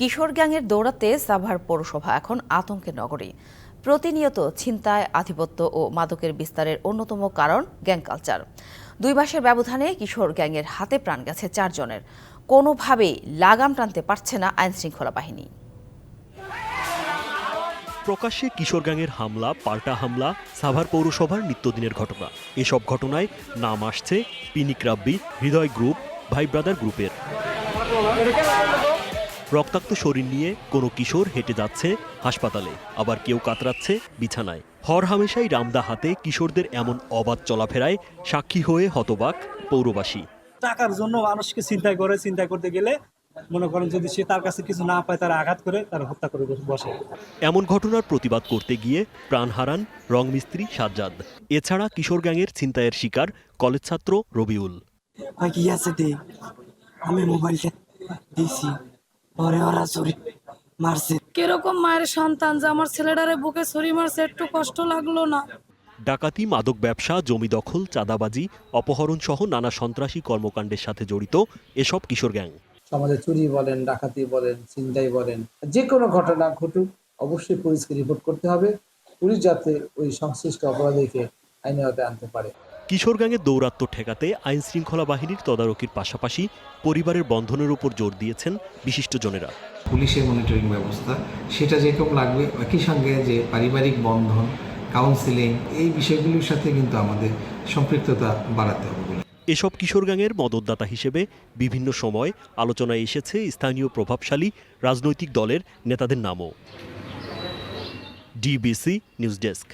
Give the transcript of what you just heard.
কিশোর গ্যাংয়ের দৌড়াতে সাভার পৌরসভা এখন আতঙ্কের নগরী। প্রতিনিয়ত ছিনতায় আধিপত্য ও মাদকের বিস্তারের অন্যতম কারণ গ্যাং কালচার। দুই মাসের ব্যবধানে কিশোর গ্যাংয়ের হাতে প্রাণ গেছে চারজনের। কোনোভাবেই লাগাম টানতে পারছে না আইনশৃঙ্খলা বাহিনী। প্রকাশ্যে কিশোর গ্যাংয়ের হামলা, পাল্টা হামলা, সাভার পৌরসভার নিত্যদিনের ঘটনা। এসব ঘটনায় নাম আসছে পিনিক রাব্বি, হৃদয় গ্রুপ, ভাই ব্রাদার গ্রুপের। রক্তাক্ত শরীর নিয়ে কোনো কিশোর হেঁটে যাচ্ছে হাসপাতালে আবার কেউ কাতরাচ্ছে বিছানায়। হর হামেশাই রামদা হাতে কিশোরদের এমন অবাধ চলাফেরায় সাক্ষী হয়ে হতবাক পৌরবাসী। টাকার জন্য মানুষকে চিন্তায় করে চিন্তা করতে গেলে মনে করেন যদি সে তার কাছে কিছু না পায় তারা আঘাত করে তারা হত্যা করে বসে এমন ঘটনার প্রতিবাদ করতে গিয়ে প্রাণ হারান রংমিস্ত্রি সাজ্জাদ। এছাড়া কিশোর গ্যাংয়ের ছিনতাইয়ের শিকার কলেজ ছাত্র রবিউল। আমি মোবাইলটা দিছি পরে ওরা চুরি মারছে। কীরকম মায়ের সন্তান যে আমার ছেলেটারে বুকে ছুরি মারছে একটু কষ্ট লাগল না। ডাকাতি মাদক ব্যবসা জমি দখল চাঁদাবাজি অপহরণ সহ নানা সন্ত্রাসী কর্মকাণ্ডের সাথে জড়িত এসব কিশোর গ্যাং। সমাজে চুরি বলেন ডাকাতি বলেন ছিনতাই বলেন যে কোনো ঘটনা ঘটুক অবশ্যই পুলিশকে রিপোর্ট করতে হবে। পুলিশ যাতে ওই সংশ্লিষ্ট অপরাধীকে আইনে আনতে পারে। কিশোর গ্যাংয়ের দৌরাত্ম ঠেকাতে আইন শৃঙ্খলা বাহিনীর তদারকির পাশাপাশি পরিবারের বন্ধনের উপর জোর দিয়েছেন বিশিষ্টজনেরা। পুলিশের মনিটরিং ব্যবস্থা সেটা যেরকম লাগবে একই সঙ্গে যে পারিবারিক বন্ধন কাউন্সিলিং এই বিষয়গুলির সাথে কিন্তু আমাদের সম্পৃক্ততা বাড়াতে হবে এসব কিশোর গ্যাংয়ের মদতদাতা হিসেবে বিভিন্ন সময় আলোচনায় এসেছে স্থানীয় প্রভাবশালী রাজনৈতিক দলের নেতাদের নামও। DBC news desk.